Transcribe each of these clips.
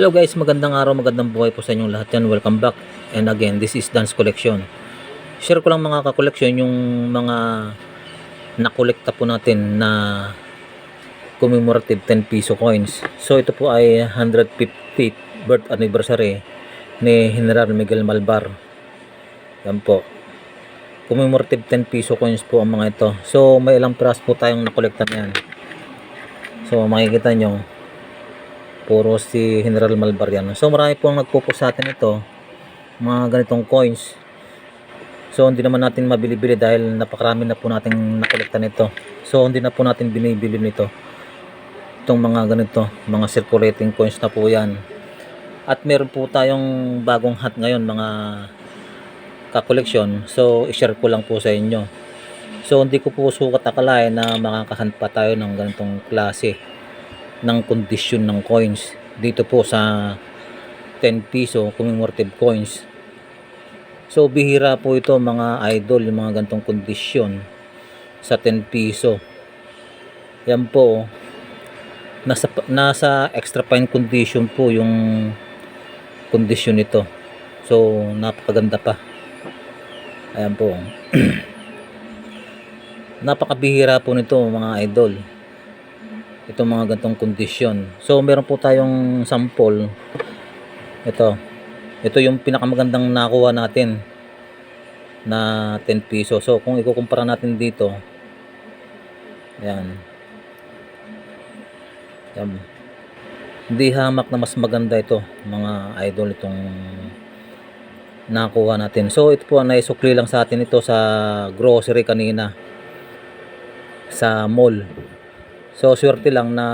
Hello guys, magandang araw, magandang buhay po sa inyong lahat yan. Welcome back. And again, this is Dance Collection. Share ko lang mga ka-collection yung mga nakolekta po natin na commemorative 10 piso coins. So ito po ay 150th birth anniversary ni General Miguel Malbar. Yan po. Commemorative 10 piso coins po ang mga ito. So may ilang piraso po tayong nakolekta na yan. So makikita nyo, puro si General Malbar yan. So marami po ang nagpo sa atin ito, mga ganitong coins. So hindi naman natin mabili-bili dahil napakarami na po nating nakolekta nito. So hindi na po natin binibili nito. Itong mga ganito, mga circulating coins na po yan. At meron po tayong bagong hat ngayon mga ka-collection. So i-share ko lang po sa inyo. So hindi ko po sukat akalain na makakahunt pa tayo ng ganitong klase ng kondisyon ng coins dito po sa 10 piso commemorative coins. So bihira po ito mga idol yung mga gantong kondisyon sa 10 piso. Yan po nasa nasa extra fine condition po yung kondisyon nito. So napakaganda pa. Ayan po. Napakabihira po nito mga idol itong mga gantong kondisyon. So meron po tayong sample. Ito. Ito yung pinakamagandang nakuha natin na 10 piso. So kung ikukumpara natin dito, yan. Yan. Hindi hamak na mas maganda ito, mga idol itong nakuha natin. So ito po naisukli lang sa atin ito sa grocery kanina sa mall. So swerte lang na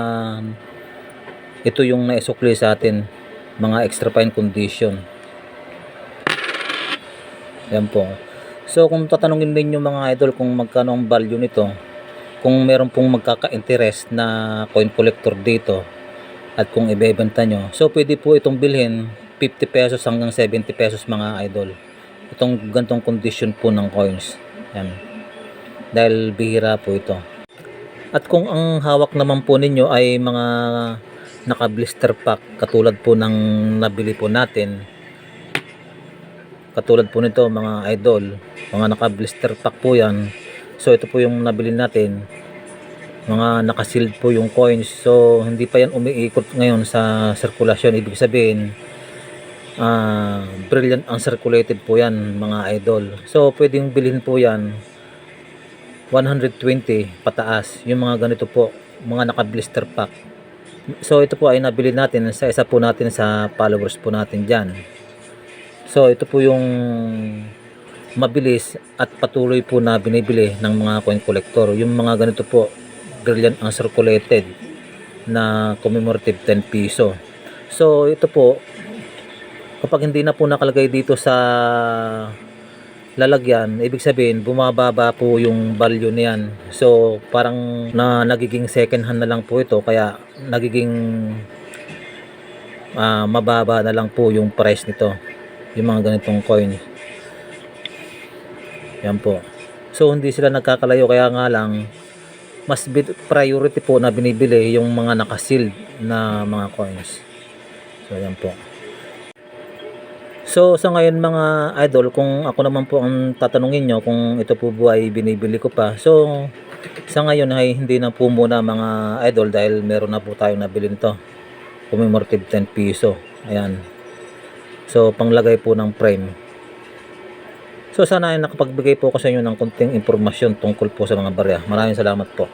ito yung naisukli sa atin mga extra fine condition. Yan po. So kung tatanungin ninyo mga idol kung magkano ang value nito, kung meron pong magkaka-interest na coin collector dito at kung ibebenta nyo, so pwede po itong bilhin 50 pesos hanggang 70 pesos mga idol. Itong gantong condition po ng coins. Yan. Dahil bihira po ito. At kung ang hawak naman po ninyo ay mga naka-blister pack katulad po ng nabili po natin. Katulad po nito mga idol, mga naka-blister pack po yan. So ito po yung nabili natin. Mga naka-sealed po yung coins. So hindi pa yan umiikot ngayon sa sirkulasyon. Ibig sabihin, ah brilliant ang circulated po yan mga idol. So pwedeng bilhin po yan 120 pataas. Yung mga ganito po mga naka blister pack. So ito po ay nabili natin. Sa isa po natin sa followers po natin dyan. So ito po yung mabilis at patuloy po na binibili ng mga coin collector. Yung mga ganito po brilliant ang circulated na commemorative 10 piso. So ito po kapag hindi na po nakalagay dito sa lalagyan, ibig sabihin bumababa po yung value niyan. So parang na nagiging second hand na lang po ito kaya nagiging ah, mababa na lang po yung price nito. Yung mga ganitong coin. Yan po. So hindi sila nagkakalayo kaya nga lang mas priority po na binibili yung mga nakasealed na mga coins. So yan po. So sa ngayon mga idol, kung ako naman po ang tatanungin nyo kung ito po ba ay binibili ko pa. So sa ngayon ay hindi na po muna mga idol dahil meron na po tayong nabili nito. Commemorative 10 piso. Ayan. So panglagay po ng frame. So sana ay nakapagbigay po ako sa inyo ng konting impormasyon tungkol po sa mga barya. Maraming salamat po.